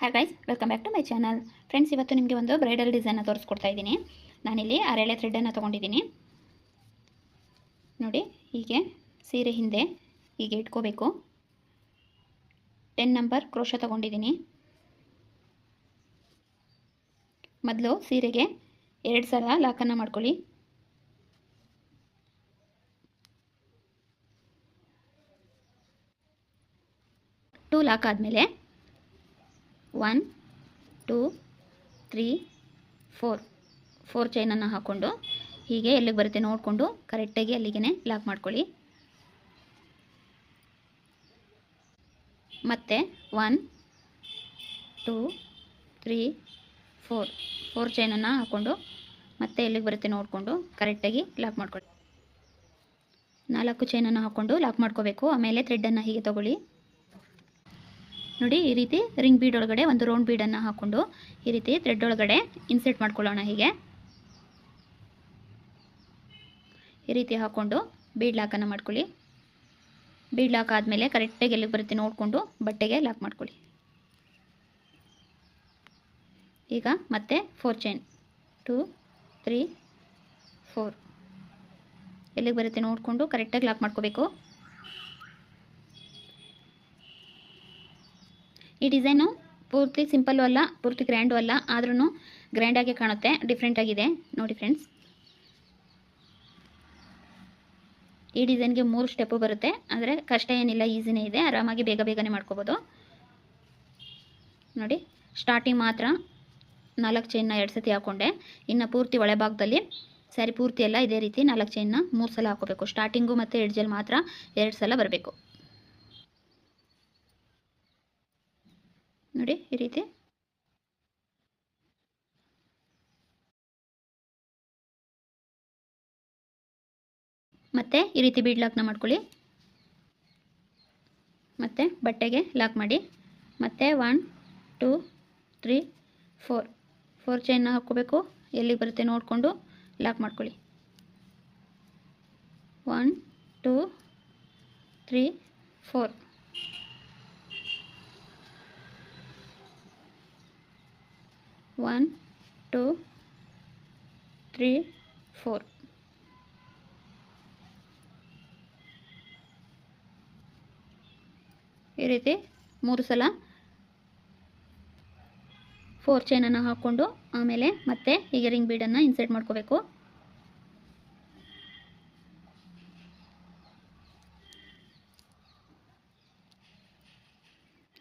Hi guys welcome back to my channel friends ಇವತ್ತು ನಿಮಗೆ ಒಂದು ಬ್ರೈಡಲ್ ಡಿಸೈನ್ನ ತೋರಿಸ್ಕೊಡ್ತಾ ಇದ್ದೀನಿ. ನಾನಿಲ್ಲಿ ಅರೆಳೆ ಥ್ರೆಡ್ಡನ್ನು ತೊಗೊಂಡಿದ್ದೀನಿ. ನೋಡಿ, ಹೀಗೆ ಸೀರೆ ಹಿಂದೆ ಹೀಗೆ ಇಟ್ಕೋಬೇಕು. ಟೆನ್ ನಂಬರ್ ಕ್ರೋಶ ತೊಗೊಂಡಿದ್ದೀನಿ. ಮೊದಲು ಸೀರೆಗೆ ಎರಡು ಸಲ ಲಾಕನ್ನು ಮಾಡ್ಕೊಳ್ಳಿ. ಟೂ ಲಾಕ್ ಆದಮೇಲೆ one, two, three, four. Four ಚೈನನ್ನು ಹಾಕ್ಕೊಂಡು ಹೀಗೆ ಎಲ್ಲಿಗೆ ಬರುತ್ತೆ ನೋಡಿಕೊಂಡು ಕರೆಕ್ಟಾಗಿ ಅಲ್ಲಿಗೆ ಲಾಕ್ ಮಾಡ್ಕೊಳ್ಳಿ. ಮತ್ತೆ one, two, three, four. Four ಚೈನನ್ನು ಹಾಕ್ಕೊಂಡು ಮತ್ತೆ ಎಲ್ಲಿಗೆ ಬರುತ್ತೆ ನೋಡಿಕೊಂಡು ಕರೆಕ್ಟಾಗಿ ಲಾಕ್ ಮಾಡ್ಕೊಳ್ಳಿ. ನಾಲ್ಕು ಚೈನನ್ನು ಹಾಕ್ಕೊಂಡು ಲಾಕ್ ಮಾಡ್ಕೋಬೇಕು. ಆಮೇಲೆ ಥ್ರೆಡ್ಡನ್ನು ಹೀಗೆ ತೊಗೊಳ್ಳಿ. ನೋಡಿ, ಈ ರೀತಿ ರಿಂಗ್ ಬೀಡ್ ಒಳಗಡೆ ಒಂದು ರೌಂಡ್ ಬೀಡನ್ನು ಹಾಕ್ಕೊಂಡು ಈ ರೀತಿ ಥ್ರೆಡ್ ಒಳಗಡೆ ಇನ್ಸರ್ಟ್ ಮಾಡ್ಕೊಳ್ಳೋಣ ಹೀಗೆ. ಈ ರೀತಿ ಹಾಕ್ಕೊಂಡು ಬೀಡ್ ಲಾಕನ್ನು ಮಾಡ್ಕೊಳ್ಳಿ. ಬೀಡ್ ಲಾಕ್ ಆದಮೇಲೆ ಕರೆಕ್ಟಾಗಿ ಎಲ್ಲಿಗೆ ಬರುತ್ತೆ ನೋಡಿಕೊಂಡು ಬಟ್ಟೆಗೆ ಲಾಕ್ ಮಾಡ್ಕೊಳ್ಳಿ. ಈಗ ಮತ್ತೆ four chain two three four ಎಲ್ಲಿಗೆ ಬರುತ್ತೆ ನೋಡಿಕೊಂಡು ಕರೆಕ್ಟಾಗಿ ಲಾಕ್ ಮಾಡ್ಕೋಬೇಕು. ಈ ಡಿಸೈನು ಪೂರ್ತಿ ಸಿಂಪಲ್ಲು ಅಲ್ಲ, ಪೂರ್ತಿ ಗ್ರ್ಯಾಂಡು ಅಲ್ಲ ಆದ್ರೂ ಗ್ರ್ಯಾಂಡಾಗಿ ಕಾಣುತ್ತೆ ಡಿಫ್ರೆಂಟಾಗಿದೆ ನೋಡಿ ಫ್ರೆಂಡ್ಸ್. ಈ ಡಿಸೈನ್ಗೆ ಮೂರು ಸ್ಟೆಪ್ಪು ಬರುತ್ತೆ. ಅಂದರೆ ಕಷ್ಟ ಏನಿಲ್ಲ, ಈಸಿನೇ ಇದೆ. ಆರಾಮಾಗಿ ಬೇಗ ಬೇಗನೆ ಮಾಡ್ಕೋಬೋದು. ನೋಡಿ, ಸ್ಟಾರ್ಟಿಂಗ್ ಮಾತ್ರ ನಾಲ್ಕು ಚೈನ್ನ ಎರಡು ಸತಿ ಹಾಕ್ಕೊಂಡೆ ಇನ್ನು ಪೂರ್ತಿ ಒಳಭಾಗದಲ್ಲಿ ಸ್ಯಾರಿ ಪೂರ್ತಿ ಎಲ್ಲ ಇದೇ ರೀತಿ ನಾಲ್ಕು ಚೈನ್ನ ಮೂರು ಸಲ ಹಾಕೋಬೇಕು. ಸ್ಟಾರ್ಟಿಂಗು ಮತ್ತು ಎಡ್ಜಲ್ಲಿ ಮಾತ್ರ ಎರಡು ಸಲ ಬರಬೇಕು. ನೋಡಿ, ಈ ರೀತಿ. ಮತ್ತೆ ಈ ರೀತಿ ಬೀಡ್ ಲಾಕ್ನ ಮಾಡ್ಕೊಳ್ಳಿ. ಮತ್ತೆ ಬಟ್ಟೆಗೆ ಲಾಕ್ ಮಾಡಿ. ಮತ್ತೆ one two three four four ಚೈನ್ನ ಹಾಕ್ಕೋಬೇಕು. ಎಲ್ಲಿಗೆ ಬರುತ್ತೆ ನೋಡಿಕೊಂಡು ಲಾಕ್ ಮಾಡ್ಕೊಳ್ಳಿ. One two three four one, two, three, four. ಈ ರೀತಿ ಮೂರು ಸಲ ಫೋರ್ ಚೈನನ್ನು ಹಾಕ್ಕೊಂಡು ಆಮೇಲೆ ಮತ್ತೆ ಇಯರಿಂಗ್ ರಿಂಗ್ ಬೀಡನ್ನು ಇನ್ಸರ್ಟ್ ಮಾಡ್ಕೋಬೇಕು.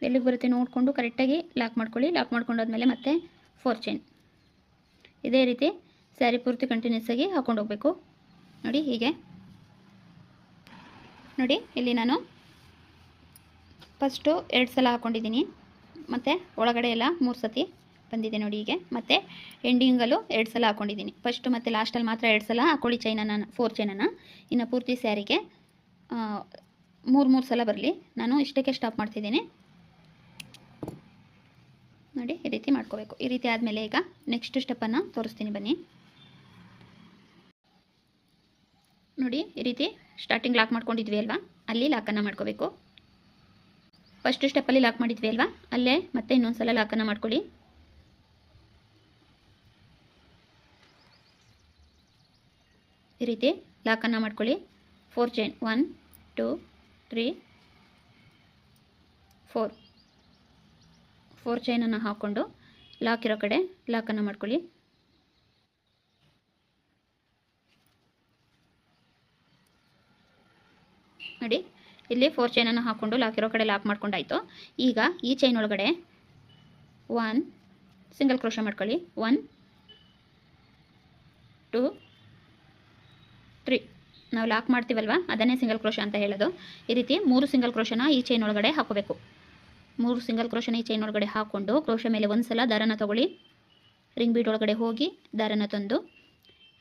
ಎಲ್ಲಿಗೆ ಬರುತ್ತೆ ನೋಡಿಕೊಂಡು ಕರೆಕ್ಟಾಗಿ ಲಾಕ್ ಮಾಡ್ಕೊಳ್ಳಿ. ಲಾಕ್ ಮಾಡ್ಕೊಂಡಾದ್ಮೇಲೆ ಮತ್ತೆ ಫೋರ್ ಚೈನ್ ಇದೇ ರೀತಿ ಸ್ಯಾರಿ ಪೂರ್ತಿ ಕಂಟಿನ್ಯೂಸ್ ಆಗಿ ಹಾಕೊಂಡು ಹೋಗಬೇಕು. ನೋಡಿ ಹೀಗೆ. ನೋಡಿ, ಇಲ್ಲಿ ನಾನು ಫಸ್ಟು ಎರಡು ಸಲ ಹಾಕ್ಕೊಂಡಿದ್ದೀನಿ ಮತ್ತು ಒಳಗಡೆ ಎಲ್ಲ ಮೂರು ಸತಿ ಬಂದಿದೆ ನೋಡಿ ಹೀಗೆ. ಮತ್ತು ಎಂಡಿಂಗಲ್ಲೂ ಎರಡು ಸಲ ಹಾಕ್ಕೊಂಡಿದ್ದೀನಿ ಫಸ್ಟು ಮತ್ತು ಲಾಸ್ಟಲ್ಲಿ ಮಾತ್ರ ಎರಡು ಸಲ ಹಾಕ್ಕೊಳ್ಳಿ ಚೈನನ್ನು ಫೋರ್ ಚೈನನ್ನು ಇನ್ನು ಪೂರ್ತಿ ಸ್ಯಾರಿಗೆ ಮೂರು ಮೂರು ಸಲ ಬರಲಿ. ನಾನು ಇಷ್ಟಕ್ಕೆ ಸ್ಟಾಪ್ ಮಾಡ್ತಿದ್ದೀನಿ. ನೋಡಿ ಈ ರೀತಿ ಮಾಡ್ಕೋಬೇಕು. ಈ ರೀತಿ ಆದಮೇಲೆ ಈಗ ನೆಕ್ಸ್ಟ್ ಸ್ಟೆಪ್ಪನ್ನು ತೋರಿಸ್ತೀನಿ ಬನ್ನಿ. ನೋಡಿ ಈ ರೀತಿ ಸ್ಟಾರ್ಟಿಂಗ್ ಲಾಕ್ ಮಾಡ್ಕೊಂಡಿದ್ವಿ ಅಲ್ವಾ? ಅಲ್ಲಿ ಲಾಕನ್ನು ಮಾಡ್ಕೋಬೇಕು. ಫಸ್ಟ್ ಸ್ಟೆಪ್ಪಲ್ಲಿ ಲಾಕ್ ಮಾಡಿದ್ವಿ ಅಲ್ವಾ? ಅಲ್ಲೇ ಮತ್ತೆ ಇನ್ನೊಂದು ಸಲ ಲಾಕನ್ನು ಮಾಡ್ಕೊಳ್ಳಿ. ಈ ರೀತಿ ಲಾಕನ್ನು ಮಾಡ್ಕೊಳ್ಳಿ. Four chain one two three four four ಚೈನನ್ನು ಹಾಕ್ಕೊಂಡು ಲಾಕ್ ಇರೋ ಕಡೆ ಲಾಕನ್ನು ಮಾಡ್ಕೊಳ್ಳಿ. ನೋಡಿ, ಇಲ್ಲಿ ಫೋರ್ ಚೈನನ್ನು ಹಾಕ್ಕೊಂಡು ಲಾಕ್ ಇರೋ ಕಡೆ ಲಾಕ್ ಮಾಡ್ಕೊಂಡಾಯಿತು. ಈಗ ಈ ಚೈನ್ ಒಳಗಡೆ ಒನ್ ಸಿಂಗಲ್ ಕ್ರೋಶ ಮಾಡ್ಕೊಳ್ಳಿ. ಒನ್ ಟೂ ತ್ರೀ ನಾವು ಲಾಕ್ ಮಾಡ್ತೀವಲ್ವ? ಅದನ್ನೇ ಸಿಂಗಲ್ ಕ್ರೋಶ ಅಂತ ಹೇಳೋದು. ಈ ರೀತಿ ಮೂರು ಸಿಂಗಲ್ ಕ್ರೋಶನ ಈ ಚೈನ್ ಒಳಗಡೆ ಹಾಕೋಬೇಕು ಮೂರು ಸಿಂಗಲ್ ಕ್ರೋಶನ ಈ ಚೈನ್ ಒಳಗಡೆ ಹಾಕ್ಕೊಂಡು ಕ್ರೋಶ ಮೇಲೆ ಒಂದು ಸಲ ದಾರನ ತಗೊಳ್ಳಿ. ರಿಂಗ್ ಬೀಡ್ ಒಳಗಡೆ ಹೋಗಿ ದಾರನ ತಂದು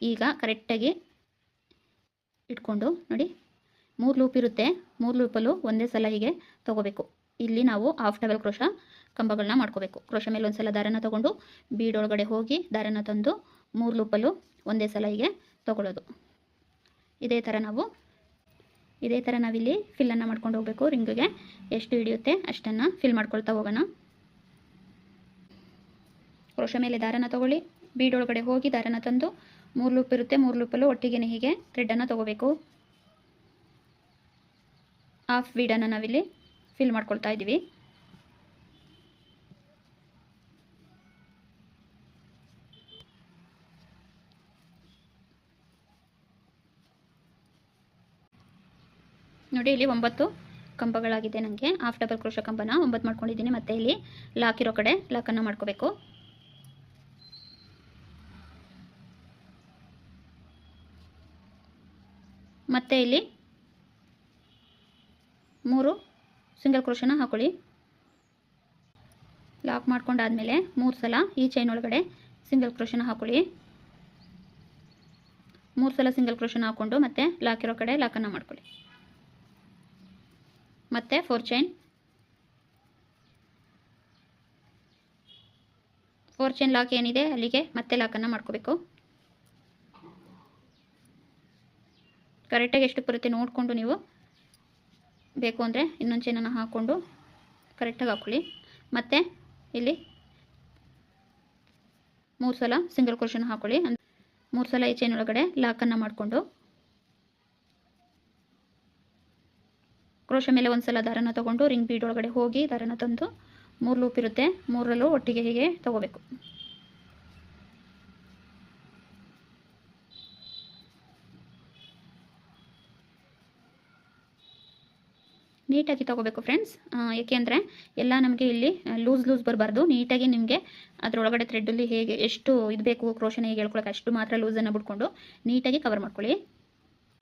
ಈಗ ಕರೆಕ್ಟಾಗಿ ಇಟ್ಕೊಂಡು ನೋಡಿ. ಮೂರು ಲೂಪ್ ಇರುತ್ತೆ. ಮೂರು ಲೂಪಲ್ಲೂ ಒಂದೇ ಸಲ ಹೀಗೆ ತೊಗೋಬೇಕು. ಇಲ್ಲಿ ನಾವು ಹಾಫ್ ಡಬಲ್ ಕ್ರೋಶ ಕಂಬಗಳನ್ನ ಮಾಡ್ಕೋಬೇಕು. ಕ್ರೋಶ ಮೇಲೆ ಒಂದು ಸಲ ದಾರನ ತೊಗೊಂಡು ಬೀಡ್ ಒಳಗಡೆ ಹೋಗಿ ದಾರನ ತಂದು ಮೂರು ಲೂಪಲ್ಲೂ ಒಂದೇ ಸಲ ಹೀಗೆ ತೊಗೊಳ್ಳೋದು. ಇದೇ ಥರ ನಾವು ಇದೇ ಥರ ನಾವಿಲ್ಲಿ ಫಿಲ್ಲನ್ನು ಮಾಡ್ಕೊಂಡು ಹೋಗಬೇಕು ರಿಂಗಿಗೆ. ಎಷ್ಟು ಹಿಡಿಯುತ್ತೆ ಅಷ್ಟನ್ನು ಫಿಲ್ ಮಾಡ್ಕೊಳ್ತಾ ಹೋಗೋಣ. ಕ್ರೋಶ ಮೇಲೆ ದಾರನ ತಗೊಳ್ಳಿ. ಬೀಡ್ ಹೋಗಿ ದಾರನ ತಂದು ಮೂರು ಲೂಪ್ ಇರುತ್ತೆ. ಮೂರು ಲೂಪಲ್ಲೂ ಒಟ್ಟಿಗೆ ಹೀಗೆ ಥ್ರೆಡ್ಡನ್ನು ತಗೋಬೇಕು. ಹಾಫ್ ಬೀಡನ್ನು ನಾವಿಲ್ಲಿ ಫಿಲ್ ಮಾಡ್ಕೊಳ್ತಾ ಇದ್ದೀವಿ. ನೋಡಿ, ಇಲ್ಲಿ ಒಂಬತ್ತು ಕಂಬಗಳಾಗಿದೆ ನನಗೆ ಹಾಫ್ ಡಬಲ್ ಕ್ರೋಶ ಕಂಬನ ಒಂಬತ್ತು ಮಾಡ್ಕೊಂಡಿದ್ದೀನಿ. ಮತ್ತೆ ಇಲ್ಲಿ ಲಾಕ್ ಇರೋ ಕಡೆ ಲಾಕನ್ನು ಮಾಡ್ಕೋಬೇಕು. ಮತ್ತೆ ಇಲ್ಲಿ ಮೂರು ಸಿಂಗಲ್ ಕ್ರೋಶನ ಹಾಕೊಳ್ಳಿ. ಲಾಕ್ ಮಾಡ್ಕೊಂಡಾದ್ಮೇಲೆ ಮೂರು ಸಲ ಈ ಚೈನ್ ಒಳಗಡೆ ಸಿಂಗಲ್ ಕ್ರೋಶನ ಹಾಕೊಳ್ಳಿ. ಮೂರು ಸಲ ಸಿಂಗಲ್ ಕ್ರೋಶನ ಹಾಕ್ಕೊಂಡು ಮತ್ತೆ ಲಾಕ್ ಇರೋ ಕಡೆ ಲಾಕನ್ನು ಮಾಡ್ಕೊಳ್ಳಿ. ಮತ್ತೆ four chain four chain lock ಏನಿದೆ, ಅಲ್ಲಿಗೆ ಮತ್ತೆ ಲಾಕನ್ನು ಮಾಡ್ಕೋಬೇಕು. ಕರೆಕ್ಟಾಗಿ ಎಷ್ಟು ಬರುತ್ತೆ ನೋಡಿಕೊಂಡು ನೀವು. ಬೇಕು ಅಂದರೆ ಇನ್ನೊಂದು ಚೈನನ್ನು ಹಾಕ್ಕೊಂಡು ಕರೆಕ್ಟಾಗಿ ಹಾಕ್ಕೊಳ್ಳಿ ಮತ್ತೆ ಇಲ್ಲಿ ಮೂರು ಸಲ ಸಿಂಗಲ್ ಕ್ರೋಷನ್ ಹಾಕ್ಕೊಳ್ಳಿ ಮೂರು ಸಲ ಈ ಚೈನ್ ಒಳಗಡೆ ಲಾಕನ್ನು ಮಾಡಿಕೊಂಡು. ಕ್ರೋಶ ಮೇಲೆ ಒಂದ್ಸಲ ದಾರನ ತೊಗೊಂಡು ರಿಂಗ್ ಬೀಡ್ ಒಳಗಡೆ ಹೋಗಿ ದಾರನ ತಂದು ಮೂರು ಲೂಪ್ ಇರುತ್ತೆ. ಮೂರಲ್ಲೂ ಒಟ್ಟಿಗೆ ಹೀಗೆ ತಗೋಬೇಕು. ನೀಟಾಗಿ ತಗೋಬೇಕು ಫ್ರೆಂಡ್ಸ್ ಏಕೆಂದರೆ ಎಲ್ಲ ನಮಗೆ ಇಲ್ಲಿ ಲೂಸ್ ಲೂಸ್ ಬರಬಾರ್ದು. ನೀಟಾಗಿ ನಿಮಗೆ ಅದರೊಳಗಡೆ ಥ್ರೆಡ್ಡಲ್ಲಿ ಹೇಗೆ ಎಷ್ಟು ಇದು ಬೇಕು ಕ್ರೋಶನ ಹೇಗೆ ಹೇಳ್ಕೊಳಕ್ಕೆ ಅಷ್ಟು ಮಾತ್ರ ಲೂಸನ್ನು ಬಿಟ್ಕೊಂಡು ನೀಟಾಗಿ ಕವರ್ ಮಾಡ್ಕೊಳ್ಳಿ.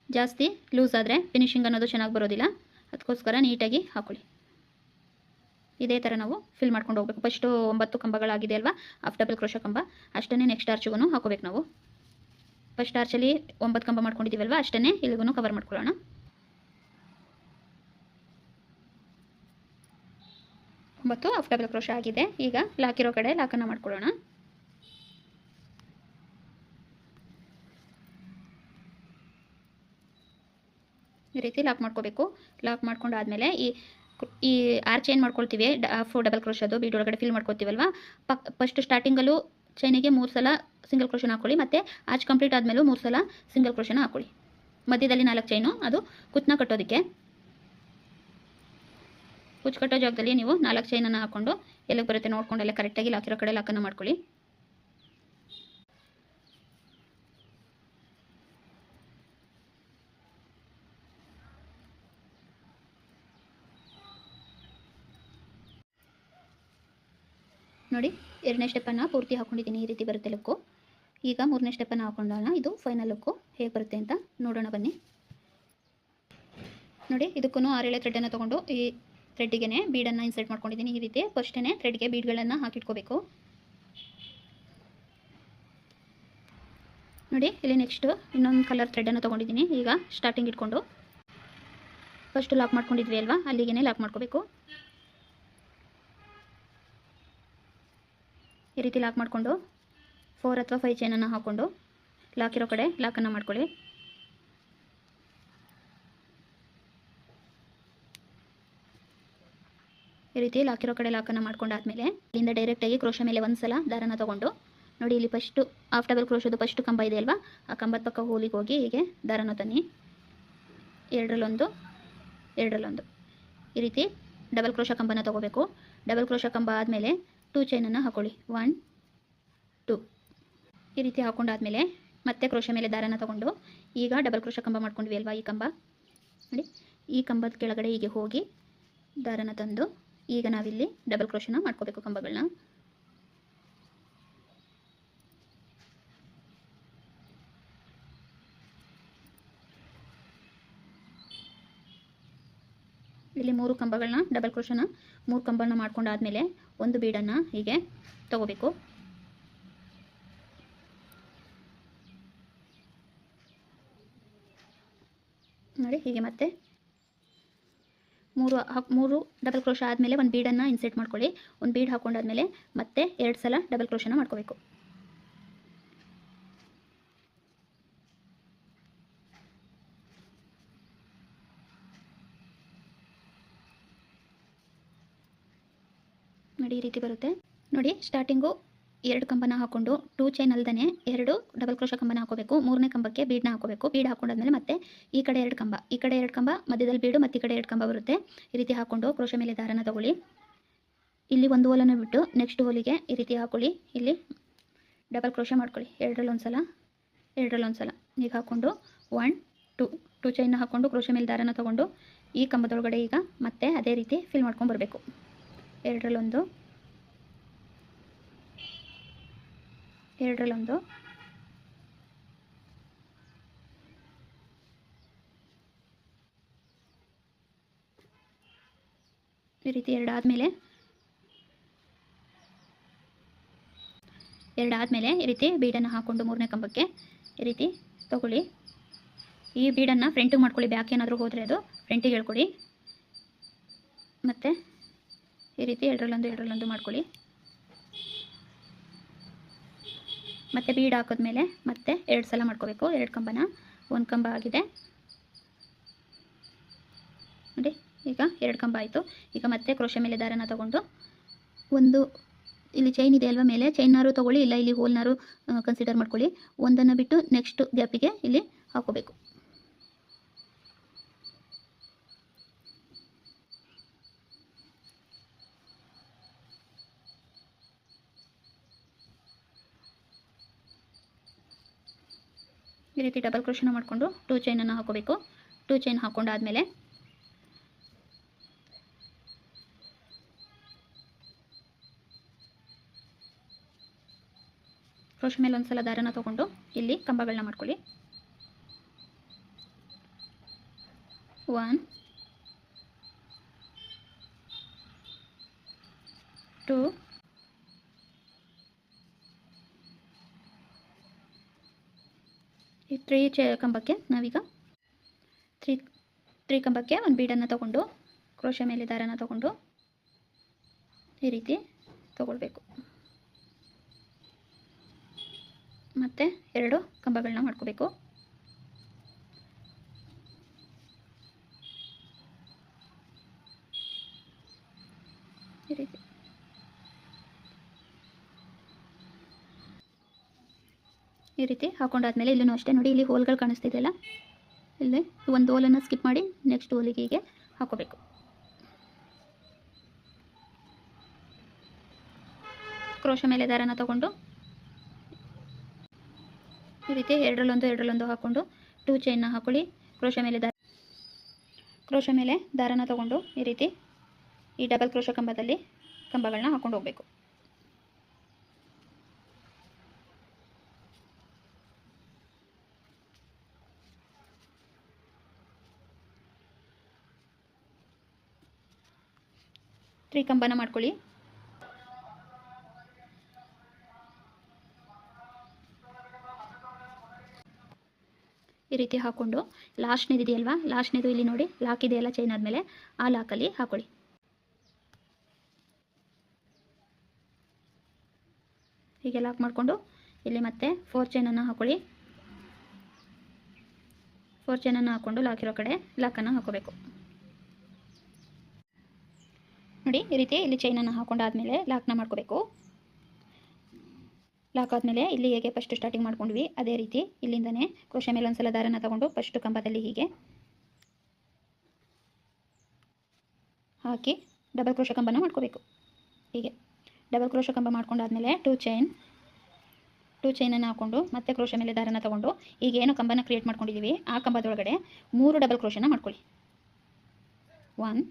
ಜಾಸ್ತಿ ಲೂಸ್ ಆದರೆ ಫಿನಿಶಿಂಗ್ ಅನ್ನೋದು ಚೆನ್ನಾಗಿ ಬರೋದಿಲ್ಲ. ಅದಕ್ಕೋಸ್ಕರ ನೀಟಾಗಿ ಹಾಕೊಳ್ಳಿ. ಇದೇ ಥರ ನಾವು ಫಿಲ್ ಮಾಡ್ಕೊಂಡು ಹೋಗ್ಬೇಕು. ಫಸ್ಟು ಒಂಬತ್ತು ಕಂಬಗಳಾಗಿದೆ ಅಲ್ವಾ? ಹಾಫ್ ಡಬಲ್ ಕ್ರೋಶ ಕಂಬ. ಅಷ್ಟನ್ನೇ ನೆಕ್ಸ್ಟ್ ಆರ್ಚಿಗೂ ಹಾಕೋಬೇಕು ನಾವು. ಫಸ್ಟ್ ಆರ್ಚಲ್ಲಿ ಒಂಬತ್ತು ಕಂಬ ಮಾಡ್ಕೊಂಡಿದ್ದೀವಲ್ವ ಅಷ್ಟನ್ನೇ ಇಲ್ಲಿಗೂ ಕವರ್ ಮಾಡ್ಕೊಳ್ಳೋಣ. ಒಂಬತ್ತು ಆಫ್ ಡಬಲ್ ಕ್ರೋಶ ಆಗಿದೆ. ಈಗ ಲಾಕಿರೋ ಕಡೆ ಲಾಕನ್ನು ಮಾಡ್ಕೊಳ್ಳೋಣ. ಈ ರೀತಿ ಲಾಕ್ ಮಾಡ್ಕೋಬೇಕು. ಲಾಕ್ ಮಾಡ್ಕೊಂಡಾದ್ಮೇಲೆ ಈ ಈ ಆರ್ ಚೈನ್ ಮಾಡ್ಕೊಳ್ತೀವಿ? ಫೋರ್ ಡಬಲ್ ಕ್ರೋಶದು ಬೀಡ್ ಒಳಗಡೆ ಫಿಲ್ ಮಾಡ್ಕೊತೀವಲ್ವ? ಪಕ್ ಫಸ್ಟ್ ಸ್ಟಾರ್ಟಿಂಗಲ್ಲೂ ಚೈನಿಗೆ ಮೂರು ಸಲ ಸಿಂಗಲ್ ಕ್ರೋಶನ ಹಾಕೊಳ್ಳಿ, ಮತ್ತು ಆರ್ಚ್ ಕಂಪ್ಲೀಟ್ ಆದಮೇಲೂ ಮೂರು ಸಲ ಸಿಂಗಲ್ ಕ್ರೋಶನ ಹಾಕೊಳ್ಳಿ. ಮಧ್ಯದಲ್ಲಿ ನಾಲ್ಕು ಚೈನು ಅದು ಕುತ್ನ ಕಟ್ಟೋದಕ್ಕೆ. ಕುಚ್ಚು ಕಟ್ಟೋ ಜಾಗದಲ್ಲಿ ನೀವು ನಾಲ್ಕು ಚೈನನ್ನು ಹಾಕ್ಕೊಂಡು ಎಲ್ಲಿಗೆ ಬರುತ್ತೆ ನೋಡ್ಕೊಂಡು, ಎಲ್ಲ ಕರೆಕ್ಟಾಗಿ ಲಾಕಿರೋ ಕಡೆ ಲಾಕನ್ನು ಮಾಡ್ಕೊಳ್ಳಿ. ನೋಡಿ, ಎರಡನೇ ಸ್ಟೆಪ್ಪನ್ನು ಪೂರ್ತಿ ಹಾಕೊಂಡಿದ್ದೀನಿ ಈ ರೀತಿ ಬರುತ್ತೆ ಲುಕ್ಕು ಈಗ ಮೂರನೇ ಸ್ಟೆಪ್ಪನ್ನು ಹಾಕೊಂಡೋಣ ಇದು ಫೈನಲ್ ಲುಕ್ಕು ಹೇಗೆ ಬರುತ್ತೆ ಅಂತ ನೋಡೋಣ ಬನ್ನಿ. ನೋಡಿ ಇದಕ್ಕೂ ಆರೇಳೆ ಥ್ರೆಡನ್ನು ತೊಗೊಂಡು ಈ ಥ್ರೆಡ್ಡಿಗೆ ಬೀಡನ್ನು ಇನ್ಸರ್ಟ್ ಮಾಡ್ಕೊಂಡಿದ್ದೀನಿ ಈ ರೀತಿ. ಫಸ್ಟೇ ಥ್ರೆಡ್ಗೆ ಬೀಡ್ಗಳನ್ನು ಹಾಕಿಟ್ಕೋಬೇಕು. ನೋಡಿ, ಇಲ್ಲಿ ನೆಕ್ಸ್ಟು ಇನ್ನೊಂದು ಕಲರ್ ಥ್ರೆಡನ್ನು ತೊಗೊಂಡಿದ್ದೀನಿ. ಈಗ ಸ್ಟಾರ್ಟಿಂಗ್ ಇಟ್ಕೊಂಡು. ಫಸ್ಟು ಲಾಕ್ ಮಾಡ್ಕೊಂಡಿದ್ವಿ ಅಲ್ವಾ? ಅಲ್ಲಿಗೆ ಲಾಕ್ ಮಾಡ್ಕೋಬೇಕು. ಈ ರೀತಿ ಲಾಕ್ ಮಾಡಿಕೊಂಡು ಫೋರ್ ಅಥವಾ ಫೈವ್ ಚೈನನ್ನು ಹಾಕ್ಕೊಂಡು ಲಾಕ್ ಇರೋ ಕಡೆ ಲಾಕನ್ನು ಮಾಡ್ಕೊಳ್ಳಿ. ಈ ರೀತಿ ಲಾಕ್ ಇರೋ ಕಡೆ ಲಾಕನ್ನು ಮಾಡ್ಕೊಂಡಾದ್ಮೇಲೆ ಇಲ್ಲಿಂದ ಡೈರೆಕ್ಟಾಗಿ ಕ್ರೋಶ ಮೇಲೆ ಒಂದು ಸಲ ದಾರನ ತೊಗೊಂಡು ನೋಡಿ ಇಲ್ಲಿ ಫಸ್ಟು ಹಾಫ್ ಡಬಲ್ ಕ್ರೋಶದು ಫಸ್ಟ್ ಕಂಬ ಇದೆ ಅಲ್ವಾ? ಆ ಕಂಬದ ಪಕ್ಕ ಹೋಲಿಗೆ ಹೋಗಿ ಹೀಗೆ ದಾರನ ತನ್ನಿ. ಎರಡರಲ್ಲೊಂದು ಎರಡರಲ್ಲೊಂದು. ಈ ರೀತಿ ಡಬಲ್ ಕ್ರೋಶ ಕಂಬನ ತೊಗೋಬೇಕು. ಡಬಲ್ ಕ್ರೋಶ ಕಂಬ ಆದಮೇಲೆ ಟೂ ಚೈನನ್ನು ಹಾಕೊಳ್ಳಿ. One, two. ಈ ರೀತಿ ಹಾಕೊಂಡಾದ್ಮೇಲೆ ಮತ್ತೆ ಕ್ರೋಶ ಮೇಲೆ ದಾರನ ತಗೊಂಡು ಈಗ ಡಬಲ್ ಕ್ರೋಶ ಕಂಬ ಮಾಡ್ಕೊಂಡ್ವಿ ಅಲ್ವಾ ಈ ಕಂಬ? ನೋಡಿ, ಈ ಕಂಬದ ಕೆಳಗಡೆ ಹೀಗೆ ಹೋಗಿ ದಾರನ ತಂದು ಈಗ ನಾವಿಲ್ಲಿ ಡಬಲ್ ಕ್ರೋಶನ ಮಾಡ್ಕೋಬೇಕು ಕಂಬಗಳನ್ನ ಇಲ್ಲಿ ಮೂರು ಕಂಬಗಳನ್ನ ಡಬಲ್ ಕ್ರೋಶನ ಮೂರು ಕಂಬಗಳನ್ನ ಮಾಡ್ಕೊಂಡಾದ್ಮೇಲೆ ಒಂದು ಬೀಡನ್ನು ಹೀಗೆ ತಗೋಬೇಕು. ನೋಡಿ, ಹೀಗೆ ಮತ್ತೆ ಮೂರು ಮೂರು ಡಬಲ್ ಕ್ರೋಶ ಆದಮೇಲೆ ಒಂದು ಬೀಡನ್ನು ಇನ್ಸೆಟ್ ಮಾಡ್ಕೊಳ್ಳಿ. ಒಂದು ಬೀಡ್ ಹಾಕೊಂಡಾದ್ಮೇಲೆ ಮತ್ತೆ ಎರಡು ಸಲ ಡಬಲ್ ಕ್ರೋಶನ ಮಾಡ್ಕೋಬೇಕು. ನೋಡಿ ಈ ರೀತಿ ಬರುತ್ತೆ. ನೋಡಿ ಸ್ಟಾರ್ಟಿಂಗು ಎರಡು ಕಂಬನ ಹಾಕ್ಕೊಂಡು ಟೂ ಚೈನ್ ಅಲ್ದೇ ಎರಡು ಡಬಲ್ ಕ್ರೋಶ ಕಂಬನ ಹಾಕೋಬೇಕು. ಮೂರನೇ ಕಂಬಕ್ಕೆ ಬೀಡನ್ನ ಹಾಕೋಬೇಕು. ಬೀಡ್ ಹಾಕೊಂಡಾದ್ಮೇಲೆ ಮತ್ತೆ ಈ ಕಡೆ ಎರಡು ಕಂಬ. ಈ ಕಡೆ ಎರಡು ಕಂಬ, ಮಧ್ಯದಲ್ಲಿ ಬೀಡು ಮತ್ತೆ ಈ ಕಡೆ ಎರಡು ಕಂಬ ಬರುತ್ತೆ. ಈ ರೀತಿ ಹಾಕೊಂಡು ಕ್ರೋಶ ಮೇಲೆ ದಾರನ ತಗೊಳ್ಳಿ. ಇಲ್ಲಿ ಒಂದು ಹೋಲನ್ನು ಬಿಟ್ಟು ನೆಕ್ಸ್ಟ್ ಹೋಲಿಗೆ ಈ ರೀತಿ ಹಾಕೊಳ್ಳಿ. ಇಲ್ಲಿ ಡಬಲ್ ಕ್ರೋಶ ಮಾಡ್ಕೊಳ್ಳಿ. ಎರಡರಲ್ಲಿ ಒಂದು ಸಲ ಎರಡರಲ್ಲಿ ಈಗ ಹಾಕ್ಕೊಂಡು ಒನ್ ಟು ಟು ಚೈನ್ನ ಹಾಕ್ಕೊಂಡು ಕ್ರೋಶ ಮೇಲೆ ದಾರನ ತೊಗೊಂಡು ಈ ಕಂಬದೊಳಗಡೆ ಈಗ ಮತ್ತೆ ಅದೇ ರೀತಿ ಫಿಲ್ ಮಾಡ್ಕೊಂಡು ಬರಬೇಕು. ಎರಡರಲ್ಲೊಂದು. ಎರಡರಲ್ಲೊಂದು. ಈ ರೀತಿ ಎರಡು ಎರಡಾದಮೇಲೆ ಎರಡು ಆದಮೇಲೆ ಈ ರೀತಿ ಬೀಡನ್ನು ಹಾಕ್ಕೊಂಡು ಮೂರನೇ ಕಂಬಕ್ಕೆ ಈ ರೀತಿ ತಗೊಳ್ಳಿ. ಈ ಬೀಡನ್ನು ಫ್ರಂಟಿಗೆ ಮಾಡ್ಕೊಳ್ಳಿ. ಬ್ಯಾಕ್ ಏನಾದರೂ ಹೋದರೆ ಅದು ಫ್ರಂಟಿಗೆ ಹೇಳ್ಕೊಡಿ. ಮತ್ತು ಈ ರೀತಿ ಎರಡರಲ್ಲೊಂದು ಎರಡರಲ್ಲೊಂದು ಮಾಡ್ಕೊಳ್ಳಿ. ಮತ್ತು ಬೀಡ್ ಹಾಕಿದ್ಮೇಲೆ ಮತ್ತೆ ಎರಡು ಸಲ ಮಾಡ್ಕೋಬೇಕು. ಎರಡು ಕಂಬನ, ಒಂದು ಕಂಬ ಆಗಿದೆ. ನೋಡಿ, ಈಗ ಎರಡು ಕಂಬ ಆಯಿತು. ಈಗ ಮತ್ತೆ ಕ್ರೋಶ ಮೇಲೆ ದಾರನ ತಗೊಂಡು ಒಂದು ಇಲ್ಲಿ ಚೈನ್ ಇದೆ ಅಲ್ವಾ ಮೇಲೆ? ಚೈನ್ನಾರು ತೊಗೊಳ್ಳಿ, ಇಲ್ಲ ಇಲ್ಲಿ ಹೋಲ್ನಾರು ಕನ್ಸಿಡರ್ ಮಾಡ್ಕೊಳ್ಳಿ. ಒಂದನ್ನು ಬಿಟ್ಟು ನೆಕ್ಸ್ಟ್ ಗ್ಯಾಪಿಗೆ ಇಲ್ಲಿ ಹಾಕೋಬೇಕು. ಈ ರೀತಿ ಡಬಲ್ ಕ್ರೋಶನ ಮಾಡಿಕೊಂಡು ಟೂ ಚೈನನ್ನು ಹಾಕೋಬೇಕು. ಟೂ ಚೈನ್ ಹಾಕೊಂಡಾದ್ಮೇಲೆ ಕ್ರೋಶ ಮೇಲೆ ಒಂದು ಸಲ ದಾರನ ತೊಗೊಂಡು ಇಲ್ಲಿ ಕಂಬಗಳನ್ನ ಮಾಡ್ಕೊಳ್ಳಿ. ಒನ್ ಟೂ ಈ ತ್ರೀ ಚೇ ಕಂಬಕ್ಕೆ ನಾವೀಗ ತ್ರೀ ತ್ರೀ ಕಂಬಕ್ಕೆ ಒಂದು ಬೀಡನ್ನು ತಗೊಂಡು, ಕ್ರೋಶ ಮೇಲೆ ದಾರನ ತಗೊಂಡು ಈ ರೀತಿ ತೊಗೊಳ್ಬೇಕು. ಮತ್ತು ಎರಡು ಕಂಬಗಳನ್ನ ಮಾಡ್ಕೋಬೇಕು. ಈ ರೀತಿ. ಈ ರೀತಿ ಹಾಕೊಂಡಾದ್ಮೇಲೆ ಇಲ್ಲೂ ಅಷ್ಟೇ ನೋಡಿ, ಇಲ್ಲಿ ಹೋಲ್ಗಳು ಕಾಣಿಸ್ತಿದೆಯಲ್ಲ? ಇಲ್ಲಿ ಒಂದು ಹೋಲನ್ನು ಸ್ಕಿಪ್ ಮಾಡಿ ನೆಕ್ಸ್ಟ್ ಹೋಲಿಗೆ ಹೀಗೆ ಹಾಕೋಬೇಕು. ಕ್ರೋಶ ಮೇಲೆ ದಾರನ ತಗೊಂಡು ಈ ರೀತಿ ಎರಡರಲ್ಲೊಂದು ಎರಡರಲ್ಲೊಂದು ಹಾಕ್ಕೊಂಡು ಟೂ ಚೈನ್ನ ಹಾಕೊಳ್ಳಿ. ಕ್ರೋಶ ಮೇಲೆ ದಾರ ಕ್ರೋಶ ಮೇಲೆ ದಾರನ ತಗೊಂಡು ಈ ರೀತಿ ಈ ಡಬಲ್ ಕ್ರೋಶ ಕಂಬದಲ್ಲಿ ಕಂಬಗಳನ್ನ ಹಾಕೊಂಡು ಹೋಗಬೇಕು. ತ್ರೀ ಕಂಬನ ಮಾಡ್ಕೊಳ್ಳಿ. ಈ ರೀತಿ ಹಾಕ್ಕೊಂಡು ಲಾಸ್ಟ್ನೇದು ಇದೆಯಲ್ವಾ? ಲಾಸ್ಟ್ನೇದು ಇಲ್ಲಿ ನೋಡಿ, ಲಾಕ್ ಇದೆಯಲ್ಲ ಚೈನ್ ಆದಮೇಲೆ, ಆ ಲಾಕಲ್ಲಿ ಹಾಕೊಳ್ಳಿ. ಹೀಗೆ ಲಾಕ್ ಮಾಡಿಕೊಂಡು, ಇಲ್ಲಿ ಮತ್ತೆ ಫೋರ್ ಚೈನನ್ನು ಹಾಕೊಳ್ಳಿ. ಫೋರ್ ಚೈನನ್ನು ಹಾಕ್ಕೊಂಡು ಲಾಕಿರೋ ಕಡೆ ಲಾಕನ್ನು ಹಾಕೋಬೇಕು. ನೋಡಿ, ಈ ರೀತಿ ಇಲ್ಲಿ ಚೈನನ್ನು ಹಾಕೊಂಡಾದ್ಮೇಲೆ ಲಾಕ್ನ ಮಾಡ್ಕೋಬೇಕು. ಲಾಕ್ ಆದಮೇಲೆ ಇಲ್ಲಿ ಹೇಗೆ ಫಸ್ಟ್ ಸ್ಟಾರ್ಟಿಂಗ್ ಮಾಡ್ಕೊಂಡ್ವಿ, ಅದೇ ರೀತಿ ಇಲ್ಲಿಂದನೇ ಕ್ರೋಶ ಮೇಲೆ ಒಂದ್ಸಲ ದಾರನ ತಗೊಂಡು ಫಸ್ಟ್ ಕಂಬದಲ್ಲಿ ಹೀಗೆ ಹಾಕಿ ಡಬಲ್ ಕ್ರೋಶ ಕಂಬನ ಮಾಡ್ಕೋಬೇಕು. ಹೀಗೆ ಡಬಲ್ ಕ್ರೋಶ ಕಂಬ ಮಾಡ್ಕೊಂಡಾದ್ಮೇಲೆ ಟೂ ಚೈನ್ ಟೂ ಚೈನನ್ನು ಹಾಕ್ಕೊಂಡು ಮತ್ತೆ ಕ್ರೋಶ ಮೇಲೆ ದಾರನ ತಗೊಂಡು ಈಗ ಏನು ಕಂಬನ ಕ್ರಿಯೇಟ್ ಮಾಡ್ಕೊಂಡಿದ್ದೀವಿ ಆ ಕಂಬದೊಳಗಡೆ ಮೂರು ಡಬಲ್ ಕ್ರೋಶನ ಮಾಡ್ಕೊಳ್ಳಿ. ಒನ್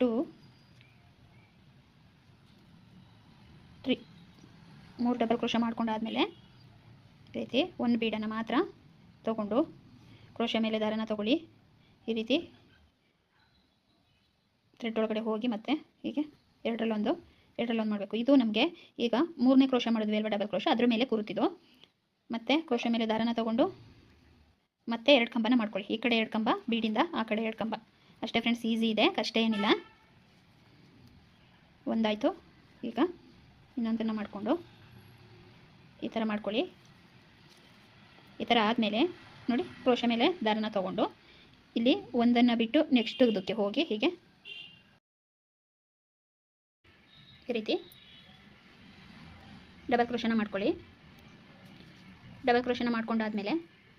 ಟೂ ತ್ರೀ ಮೂರು ಡಬಲ್ ಕ್ರೋಶ ಮಾಡ್ಕೊಂಡಾದಮೇಲೆ, ಈ ರೀತಿ ಒಂದು ಬೀಡನ್ನು ಮಾತ್ರ ತಗೊಂಡು ಕ್ರೋಶ ಮೇಲೆ ದಾರನ ತಗೊಳ್ಳಿ. ಈ ರೀತಿ ಥ್ರೆಡ್ ಒಳಗಡೆ ಹೋಗಿ ಮತ್ತೆ ಹೀಗೆ ಎರಡರಲ್ಲೊಂದು ಎರಡರಲ್ಲೊಂದು ಮಾಡಬೇಕು. ಇದು ನಮಗೆ ಈಗ ಮೂರನೇ ಕ್ರೋಶ ಮಾಡಿದ್ವಿ ಅಲ್ವಾ ಡಬಲ್ ಕ್ರೋಶ ಅದ್ರ ಮೇಲೆ ಕೂರುತ್ತಿದ್ದು. ಮತ್ತೆ ಕ್ರೋಶ ಮೇಲೆ ದಾರನ ತಗೊಂಡು ಮತ್ತೆ ಎರಡು ಕಂಬನ ಮಾಡ್ಕೊಳ್ಳಿ. ಈ ಕಡೆ ಎರಡು ಕಂಬ ಬೀಡಿಂದ ಆ ಕಡೆ ಎರಡು ಕಂಬ. ಅಷ್ಟೇ ಫ್ರೆಂಡ್ಸ್ ಈಸಿ ಇದೆ, ಕಷ್ಟ ಏನಿಲ್ಲ. ಒಂದಾಯಿತು. ಈಗ ಇನ್ನೊಂದನ್ನು ಮಾಡಿಕೊಂಡು ಈ ಥರ ಮಾಡ್ಕೊಳ್ಳಿ. ಈ ಥರ ಆದಮೇಲೆ ನೋಡಿ, ಕ್ರೋಶ ಮೇಲೆ ದಾರನ ತಗೊಂಡು ಇಲ್ಲಿ ಒಂದನ್ನು ಬಿಟ್ಟು ನೆಕ್ಸ್ಟ್ ಇದಕ್ಕೆ ಹೋಗಿ ಹೀಗೆ. ಈ ರೀತಿ ಡಬಲ್ ಕ್ರೋಶನ ಮಾಡ್ಕೊಳ್ಳಿ. ಡಬಲ್ ಕ್ರೋಶನ ಮಾಡ್ಕೊಂಡಾದ್ಮೇಲೆ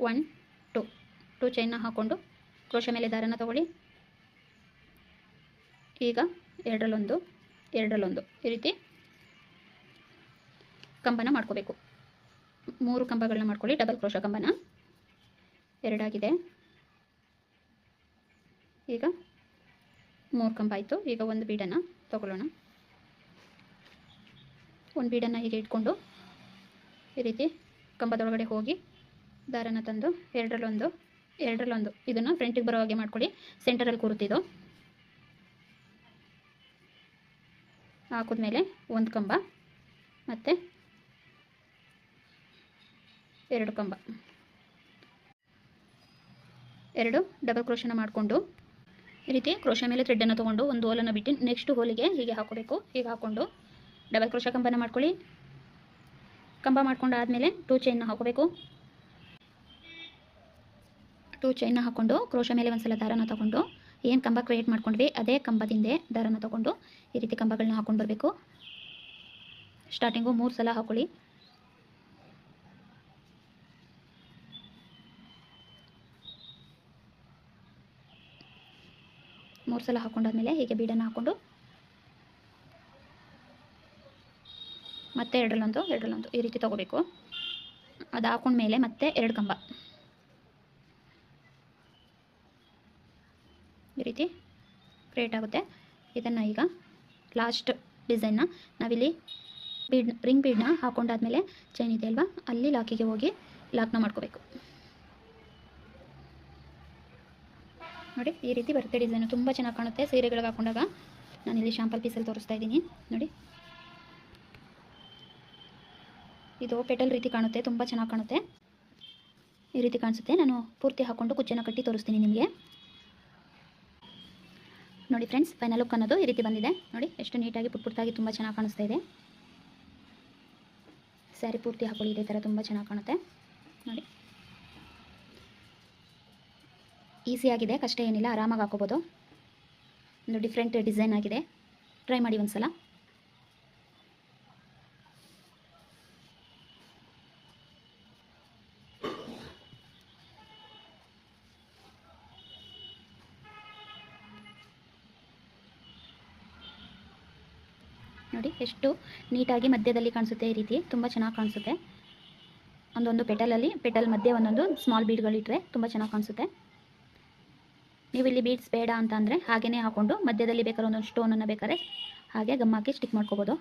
ಒನ್ ಟು ಟು ಚೈನ್ನ ಹಾಕ್ಕೊಂಡು ಕ್ರೋಶ ಮೇಲೆ ದಾರನ ತಗೊಳ್ಳಿ. ಈಗ ಎರಡರಲ್ಲೊಂದು ಎರಡರಲ್ಲೊಂದು ಈ ರೀತಿ ಕಂಬನ ಮಾಡ್ಕೋಬೇಕು. ಮೂರು ಕಂಬಗಳನ್ನ ಮಾಡ್ಕೊಳ್ಳಿ. ಡಬಲ್ ಕ್ರೋಶ ಕಂಬನ. ಎರಡಾಗಿದೆ. ಈಗ ಮೂರು ಕಂಬ ಆಯಿತು. ಈಗ ಒಂದು ಬೀಡನ್ನು ತಗೊಳ್ಳೋಣ. ಒಂದು ಬೀಡನ್ನು ಹೀಗೆ ಇಟ್ಕೊಂಡು ಈ ರೀತಿ ಕಂಬದೊಳಗಡೆ ಹೋಗಿ ದಾರನ ತಂದು ಎರಡರಲ್ಲೊಂದು ಎರಡರಲ್ಲೊಂದು. ಇದನ್ನು ಫ್ರಂಟಿಗೆ ಬರೋ ಹಾಗೆ ಮಾಡ್ಕೊಳ್ಳಿ. ಸೆಂಟರಲ್ಲಿ ಕೂರುತ್ತಿದ್ದು ಹಾಕಿದ್ಮೇಲೆ ಒಂದು ಕಂಬ, ಮತ್ತು ಎರಡು ಕಂಬ. ಎರಡು ಡಬಲ್ ಕ್ರೋಶನ ಮಾಡಿಕೊಂಡು ಈ ರೀತಿ ಕ್ರೋಶ ಮೇಲೆ ಥ್ರೆಡ್ಡನ್ನು ತೊಗೊಂಡು ಒಂದು ಹೋಲನ್ನು ಬಿಟ್ಟು ನೆಕ್ಸ್ಟ್ ಹೋಲಿಗೆ ಹೀಗೆ ಹಾಕೋಬೇಕು. ಹೀಗೆ ಹಾಕ್ಕೊಂಡು ಡಬಲ್ ಕ್ರೋಶ ಕಂಬನ ಮಾಡ್ಕೊಳ್ಳಿ. ಕಂಬ ಮಾಡ್ಕೊಂಡಾದಮೇಲೆ ಟೂ ಚೈನ್ನ ಹಾಕೋಬೇಕು. ಟೂ ಚೈನ್ನ ಹಾಕ್ಕೊಂಡು ಕ್ರೋಶ ಮೇಲೆ ಒಂದು ಸಲ ದಾರನ ತಗೊಂಡು ಏನು ಕಂಬ ಕ್ರಿಯೇಟ್ ಮಾಡ್ಕೊಂಡ್ವಿ, ಅದೇ ಕಂಬದಿಂದ ದಾರನ ತಗೊಂಡು ಈ ರೀತಿ ಕಂಬಗಳನ್ನ ಹಾಕೊಂಡು ಬರಬೇಕು. ಸ್ಟಾರ್ಟಿಂಗು ಮೂರು ಸಲ ಹಾಕೊಳ್ಳಿ. ಮೂರು ಸಲ ಹಾಕೊಂಡಾದ್ಮೇಲೆ ಹೀಗೆ ಬೀಡನ್ನು ಹಾಕ್ಕೊಂಡು ಮತ್ತೆ ಎರಡರಲ್ಲೊಂದು ಎರಡರಲ್ಲೊಂದು ಈ ರೀತಿ ತೊಗೋಬೇಕು. ಅದು ಹಾಕೊಂಡ್ಮೇಲೆ ಮತ್ತೆ ಎರಡು ಕಂಬ. ಈ ರೀತಿ ಕ್ರಿಯೇಟ್ ಆಗುತ್ತೆ. ಇದನ್ನು ಈಗ ಲಾಸ್ಟ್ ಡಿಸೈನ್ನ ನಾವಿಲ್ಲಿ ಬೀಡ್ ರಿಂಗ್ ಬೀಡನ್ನ ಹಾಕೊಂಡಾದ್ಮೇಲೆ ಚೈನ್ ಇದೆ ಅಲ್ವಾ? ಅಲ್ಲಿ ಲಾಕಿಗೆ ಹೋಗಿ ಲಾಕ್ನ ಮಾಡ್ಕೋಬೇಕು. ನೋಡಿ, ಈ ರೀತಿ ಬರುತ್ತೆ ಡಿಸೈನು ತುಂಬ ಚೆನ್ನಾಗಿ ಕಾಣುತ್ತೆ ಸೀರೆಗಳಿಗೆ ಹಾಕೊಂಡಾಗ. ನಾನಿಲ್ಲಿ ಶಾಂಪಲ್ ಪೀಸಲ್ಲಿ ತೋರಿಸ್ತಾ ಇದ್ದೀನಿ. ನೋಡಿ. ಇದು ಪೆಟಲ್ ರೀತಿ ಕಾಣುತ್ತೆ, ತುಂಬ ಚೆನ್ನಾಗಿ ಕಾಣುತ್ತೆ. ಈ ರೀತಿ ಕಾಣಿಸುತ್ತೆ. ನಾನು ಪೂರ್ತಿ ಹಾಕ್ಕೊಂಡು ಕುಚ್ಚನ್ನು ಕಟ್ಟಿ ತೋರಿಸ್ತೀನಿ ನಿಮಗೆ. ನೋಡಿ ಫ್ರೆಂಡ್ಸ್ ಫೈನಲ್ ಲುಕ್ ಅನ್ನೋದು ಈ ರೀತಿ ಬಂದಿದೆ. ನೋಡಿ, ಎಷ್ಟು ನೀಟಾಗಿ ಪುಟ್ ಪುಟ್ಟಾಗಿ ತುಂಬ ಚೆನ್ನಾಗಿ ಕಾಣಿಸ್ತಾ ಇದೆ. ಸ್ಯಾರಿ ಪೂರ್ತಿ ಹಾಕೊಳ್ಳಿ, ಇದೇ ಥರ ತುಂಬ ಚೆನ್ನಾಗಿ ಕಾಣುತ್ತೆ. ನೋಡಿ. ಈಸಿಯಾಗಿದೆ ಕಷ್ಟ ಏನಿಲ್ಲ, ಆರಾಮಾಗಿ ಹಾಕೋಬೋದು. ಒಂದು ಡಿಫ್ರೆಂಟ್ ಡಿಸೈನ್ ಆಗಿದೆ. ಟ್ರೈ ಮಾಡಿ ಒಂದು ಸಲ ನೋಡಿ ಎಷ್ಟು ನೀಟಾಗಿ ಮಧ್ಯದಲ್ಲಿ ಕಾಣಿಸುತ್ತೆ ಈ ರೀತಿ. ತುಂಬ ಚೆನ್ನಾಗಿ ಕಾಣಿಸುತ್ತೆ. ಒಂದೊಂದು ಪೆಟಲಲ್ಲಿ, ಪೆಟಲ್ ಮಧ್ಯೆ ಒಂದೊಂದು ಸ್ಮಾಲ್ ಬೀಡ್ಗಳಿಟ್ಟರೆ ತುಂಬ ಚೆನ್ನಾಗಿ ಕಾಣಿಸುತ್ತೆ. ನೀವು ಇಲ್ಲಿ ಬೀಡ್ಸ್ ಬೇಡ ಅಂತ ಅಂದರೆ ಹಾಗೆಯೇ ಹಾಕ್ಕೊಂಡು ಮಧ್ಯದಲ್ಲಿ ಬೇಕಾದ್ರೆ ಒಂದೊಂದು ಸ್ಟೋನನ್ನು ಬೇಕಾದ್ರೆ ಹಾಗೆ ಗಮ್ ಹಾಕಿ ಸ್ಟಿಕ್ ಮಾಡ್ಕೋಬೋದು.